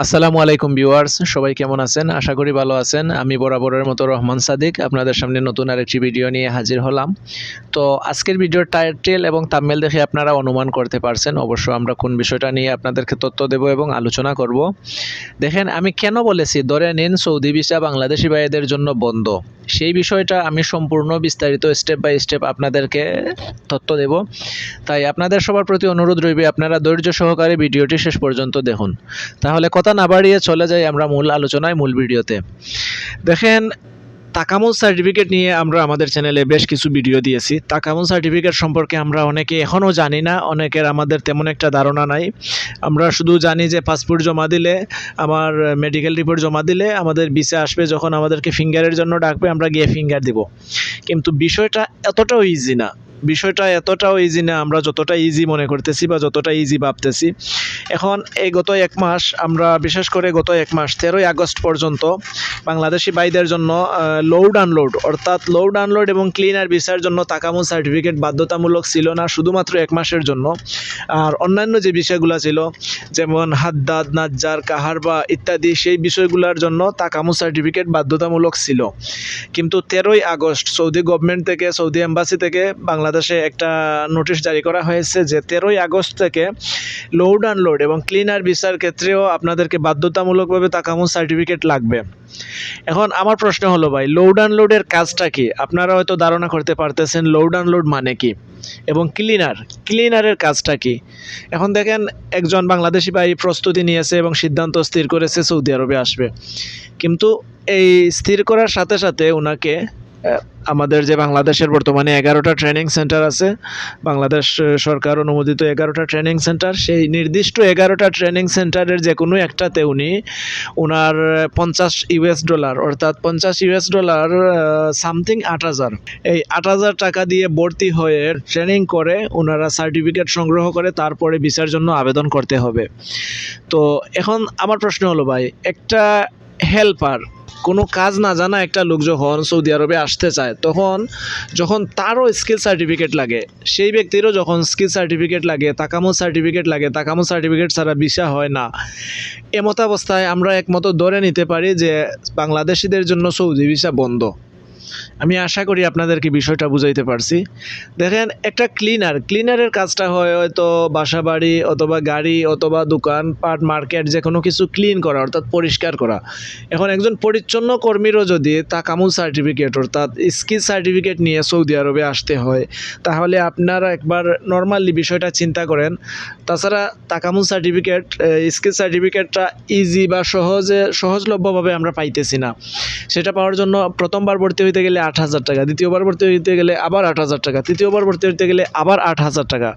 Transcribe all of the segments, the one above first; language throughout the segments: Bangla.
আসসালামু আলাইকুম ভিউয়ার্স, সবাই কেমন আছেন? আশা করি ভালো আছেন। আমি বরাবরের মতো রহমান সাদিক, আপনাদের সামনে নতুন আরেকটি ভিডিও নিয়ে হাজির হলাম। তো আজকের ভিডিওর টাইটেল এবং তামমেল দেখে আপনারা অনুমান করতে পারছেন, অবশ্য আমরা কোন বিষয়টা নিয়ে আপনাদেরকে তথ্য দেব এবং আলোচনা করব। দেখেন, আমি কেন বলেছি, ধরে নিন সৌদি ভিসা বাংলাদেশি ভাইদের জন্য বন্ধ। সেই বিষয়টা আমি সম্পূর্ণ বিস্তারিত স্টেপ বাই স্টেপ আপনাদেরকে তথ্য দেব। তাই আপনাদের সবার প্রতি অনুরোধ রইবে, আপনারা ধৈর্য সহকারে ভিডিওটি শেষ পর্যন্ত দেখুন। তাহলে কথা না বাড়িয়ে চলে যাই আমরা মূল আলোচনায়, মূল ভিডিওতে। দেখেন তাকামুল সার্টিফিকেট নিয়ে আমরা আমাদের চ্যানেলে বেশ কিছু ভিডিও দিয়েছি। তাকামুল সার্টিফিকেট সম্পর্কে আমরা অনেকে এখনও জানি না, অনেকের আমাদের তেমন একটা ধারণা নাই। আমরা শুধু জানি যে পাসপোর্ট জমা দিলে, আমার মেডিকেল রিপোর্ট জমা দিলে আমাদের ভিসা আসবে যখন আমাদেরকে ফিঙ্গারের জন্য ডাকবে, আমরা গিয়ে ফিঙ্গার দিব। কিন্তু বিষয়টা এতটাও ইজি না। বিষয়টা এতটাও ইজি না, আমরা যতটা ইজি মনে করতেছি বা যতটা ইজি ভাবতেছি। এখন এই গত এক মাস, আমরা বিশেষ করে গত এক মাস, তেরোই আগস্ট পর্যন্ত বাংলাদেশি ভাইদের জন্য লোড আনলোড অর্থাৎ লোড আনলোড এবং ক্লিনার ভিসার জন্য তাকামুল সার্টিফিকেট বাধ্যতামূলক ছিল না, শুধুমাত্র এক মাসের জন্য। আর অন্যান্য যে বিষয়গুলো ছিল, যেমন হাদ্দাদ, নাজ্জার, কাহারবা ইত্যাদি, সেই বিষয়গুলোর জন্য তাকামুল সার্টিফিকেট বাধ্যতামূলক ছিল। কিন্তু তেরোই আগস্ট সৌদি গভর্নমেন্ট থেকে, সৌদি এম্বাসি থেকে বাংলাদেশে একটা নোটিশ জারি করা হয়েছে যে তেরোই আগস্ট থেকে লোড আনলোড এবং ক্লিনার ভিসার ক্ষেত্রেও আপনাদেরকে বাধ্যতামূলকভাবে তাকামুল সার্টিফিকেট লাগবে। এখন আমার প্রশ্ন হলো ভাই লোড আনলোডের কাজটা কি? আপনারা হয়তো ধারণা করতে পারতেছেন লোড আনলোড মানে কি? এবং ক্লিনার ক্লিনারের কাজটা কি? এখন দেখেন, একজন বাংলাদেশি ভাই প্রস্তুতি নিয়েছে এবং সিদ্ধান্ত স্থির করেছে সৌদি আরবে আসবে। কিন্তু এই স্থির করার সাথে সাথে ওনাকে আমাদের যে বাংলাদেশের বর্তমানে এগারোটা ট্রেনিং সেন্টার আছে, বাংলাদেশ সরকার অনুমোদিত এগারোটা ট্রেনিং সেন্টার সেই নির্দিষ্ট এগারোটা ট্রেনিং সেন্টারের যে কোনো একটাতে উনি ওনার পঞ্চাশ ইউএস ডলার অর্থাৎ পঞ্চাশ ইউএস ডলার সামথিং আট হাজার। এই আট হাজার টাকা দিয়ে ভর্তি হয়ে ট্রেনিং করে ওনারা সার্টিফিকেট সংগ্রহ করে, তারপরে ভিসার জন্য আবেদন করতে হবে। তো এখন আমার প্রশ্ন হলো ভাই, একটা হেল্পার কোনো কাজ না জানা একটা লোক যখন সৌদি আরবে আসতে চায়, তখন যখন তারও স্কিল সার্টিফিকেট লাগে, সেই ব্যক্তিরও যখন স্কিল সার্টিফিকেট লাগে তাকামো সার্টিফিকেট লাগে তাকামো সার্টিফিকেট ছাড়া বিশা হয় না। এমত অবস্থায় আমরা একমত ধরে নিতে পারি যে বাংলাদেশিদের জন্য সৌদি ভিসা বন্ধ। আমি আশা করি আপনাদেরকে বিষয়টা বুঝাইতে পারছি। দেখেন, একটা ক্লিনার ক্লিনারের কাজটা হয় হয়তো বাসা বাড়ি অথবা গাড়ি অথবা দোকান, পাট মার্কেট যে কোনো কিছু ক্লিন করা, অর্থাৎ পরিষ্কার করা। এখন একজন পরিচ্ছন্ন কর্মীরও যদি তাকামুল সার্টিফিকেট অর্থাৎ স্কিল সার্টিফিকেট নিয়ে সৌদি আরবে আসতে হয়, তাহলে আপনারা একবার নর্মালি বিষয়টা চিন্তা করেন। তাছাড়া তাকামুল সার্টিফিকেট স্কিল সার্টিফিকেটটা ইজি বা সহজে, সহজলভ্যভাবে আমরা পাইতেছি না। সেটা পাওয়ার জন্য প্রথমবার ভর্তি হইতে গেলে আট হাজার টাকা, দ্বিতীয়বার ভর্তি হইতে গেলে আবার আট হাজার টাকা, তৃতীয়বার ভর্তি হইতে গেলে আবার আট হাজার টাকা।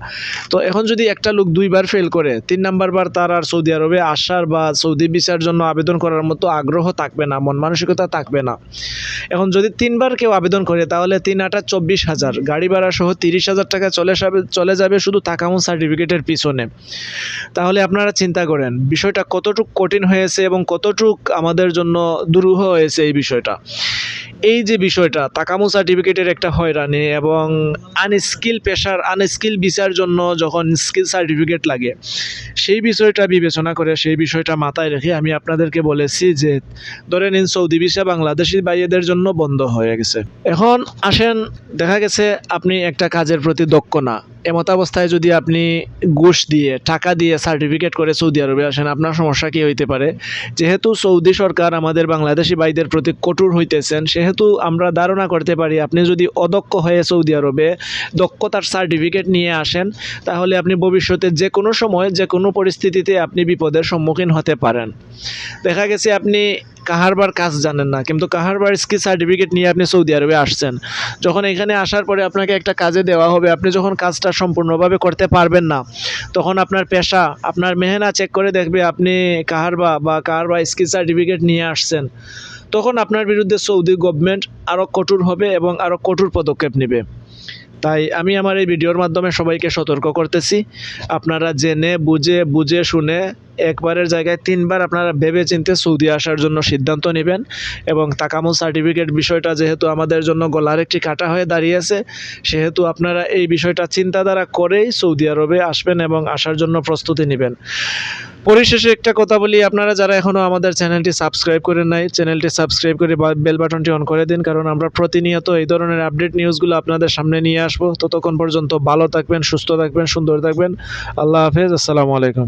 তো এখন যদি একটা লোক দুইবার ফেল করে, তিন নাম্বার বার তার আর সৌদি আরবে আসার বা সৌদি ভিসার জন্য আবেদন করার মতো আগ্রহ থাকবে না, মন মানসিকতা থাকবে না। এখন যদি তিনবার কেউ আবেদন করে, তাহলে তিন আটা চব্বিশ হাজার, গাড়ি ভাড়া সহ তিরিশ হাজার টাকা চলে যাবে চলে যাবে শুধু তাকামুল সার্টিফিকেটের পিছনে। তাহলে আপনারা চিন্তা করেন, বিষয়টা কতটুক কঠিন হয়েছে এবং কতটুক আমাদের জন্য দুরূহ হয়েছে এই বিষয়টা। এই যে বিষয়টা, তাকামু সার্টিফিকেটের একটা হয়রানি এবং আনস্কিল পেশার আনস্কিল ভিসার জন্য যখন স্কিল সার্টিফিকেট লাগে, সেই বিষয়টা বিবেচনা করে, সেই বিষয়টা মাথায় রেখে আমি আপনাদেরকে বলেছি যে, ধরে নিন সৌদি ভিসা বাংলাদেশি ভাইয়েদের জন্য বন্ধ হয়ে গেছে। এখন আসেন, দেখা গেছে আপনি একটা কাজের প্রতি দক্ষ না। এমত অবস্থায় যদি আপনি ঘুষ দিয়ে, টাকা দিয়ে সার্টিফিকেট করে সৌদি আরবে আসেন, আপনার সমস্যা কী হইতে পারে? যেহেতু সৌদি সরকার আমাদের বাংলাদেশি ভাইদের প্রতি কঠোর হইতেছেন, সেহেতু আমরা ধারণা করতে পারি আপনি যদি অদক্ষ হয়ে সৌদি আরবে দক্ষতার সার্টিফিকেট নিয়ে আসেন, তাহলে আপনি ভবিষ্যতে যে কোনো সময় যে কোনো পরিস্থিতিতে আপনি বিপদের সম্মুখীন হতে পারেন। দেখা গেছে আপনি কাহারবার কাজ জানেন না, কিন্তু কাহারবার স্কিল সার্টিফিকেট নিয়ে আপনি সৌদি আরবে আসছেন। যখন এখানে আসার পরে আপনাকে একটা কাজে দেওয়া হবে, আপনি যখন কাজটা সম্পূর্ণভাবে করতে পারবেন না, তখন আপনার পেশা, আপনার মেহনা চেক করে দেখবে আপনি কাহারবা বা কাহারবা স্কিল সার্টিফিকেট নিয়ে আসছেন। তখন আপনার বিরুদ্ধে সৌদি গভর্নমেন্ট আরও কঠোর হবে এবং আরও কঠোর পদক্ষেপ নেবে। তাই আমি আমার এই ভিডিওর মাধ্যমে সবাইকে সতর্ক করতেছি। আপনারা জেনে, বুঝে বুঝে, শুনে একবারের জায়গায় তিনবার আপনারা ভেবে চিনতে সৌদি আসার জন্য সিদ্ধান্ত নেবেন এবং তাকামুল সার্টিফিকেট বিষয়টা যেহেতু আমাদের জন্য গলার একটি কাটা হয়ে দাঁড়িয়েছে সেহেতু আপনারা এই বিষয়টা চিন্তাধারা করেই সৌদি আরবে আসবেন এবং আসার জন্য প্রস্তুতি নেবেন। পরিশেষে একটা কথা বলি, আপনারা যারা এখনও আমাদের চ্যানেলটি সাবস্ক্রাইব করে নাই, চ্যানেলটি সাবস্ক্রাইব করে বেল বাটনটি অন করে দিন, কারণ আমরা প্রতিনিয়ত এই ধরনের আপডেট নিউজগুলো আপনাদের সামনে নিয়ে আসব। ততক্ষণ পর্যন্ত ভালো থাকবেন, সুস্থ থাকবেন, সুন্দর থাকবেন। আল্লাহ হাফেজ, আসসালামু আলাইকুম।